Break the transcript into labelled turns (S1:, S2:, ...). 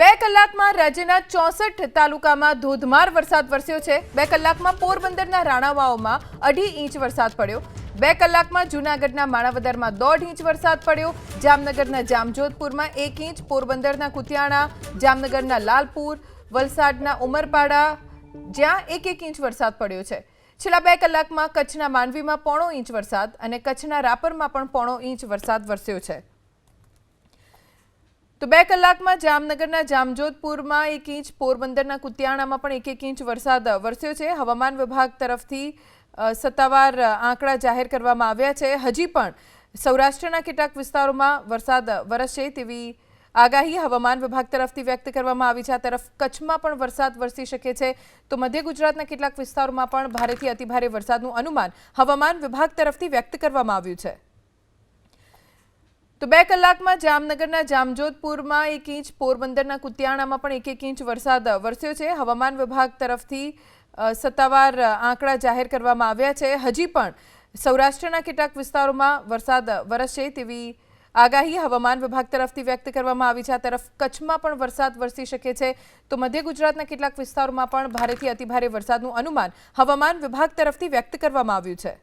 S1: બે કલાકમાં રાજ્યના ચોસઠ તાલુકામાં ધોધમાર વરસાદ વરસ્યો છે. બે કલાકમાં પોરબંદરના રાણાવાઓમાં અઢી ઇંચ વરસાદ પડ્યો. બે કલાકમાં જૂનાગઢના માણાવદરમાં દોઢ ઇંચ વરસાદ પડ્યો. જામનગરના જામજોધપુરમાં એક ઇંચ, પોરબંદરના કુતિયાણા, જામનગરના લાલપુર, વલસાડના ઉમરપાડા, જ્યાં એક એક ઇંચ વરસાદ પડ્યો છે. છેલ્લા બે કલાકમાં કચ્છના માંડવીમાં પોણો ઇંચ વરસાદ અને કચ્છના રાપરમાં પણ પોણો ઇંચ વરસાદ વરસ્યો છે. તો બે કલાકમાં જામનગરના જામજોધપુરમાં એક ઇંચ પોરબંદરના કુતિયાણામાં પણ એક એક ઇંચ વરસાદ વરસ્યો છે. હવામાન વિભાગ તરફથી સત્તાવાર આંકડા જાહેર કરવામાં આવ્યા છે. હજી પણ સૌરાષ્ટ્રના કેટલાક વિસ્તારોમાં વરસાદ વરસશે તેવી આગાહી હવામાન વિભાગ તરફથી વ્યક્ત કરવામાં આવી છે. આ તરફ કચ્છમાં પણ વરસાદ વરસી શકે છે. તો મધ્ય ગુજરાતના કેટલાક વિસ્તારોમાં પણ ભારેથી અતિભારે વરસાદનું અનુમાન હવામાન વિભાગ તરફથી વ્યક્ત કરવામાં આવ્યું છે. તો બે કલાકમાં જામનગરના જામજોધપુરમાં એક ઇંચ પોરબંદરના કુતિયાણામાં પણ એક એક ઇંચ વરસાદ વરસ્યો છે. હવામાન વિભાગ તરફથી સત્તાવાર આંકડા જાહેર કરવામાં આવ્યા છે. હજી પણ સૌરાષ્ટ્રના કેટલાક વિસ્તારોમાં વરસાદ વરસશે તેવી આગાહી હવામાન વિભાગ તરફથી વ્યક્ત કરવામાં આવી છે. આ તરફ કચ્છમાં પણ વરસાદ વરસી શકે છે. તો મધ્ય ગુજરાતના કેટલાક વિસ્તારોમાં પણ ભારેથી અતિભારે વરસાદનું અનુમાન હવામાન વિભાગ તરફથી વ્યક્ત કરવામાં આવ્યું છે.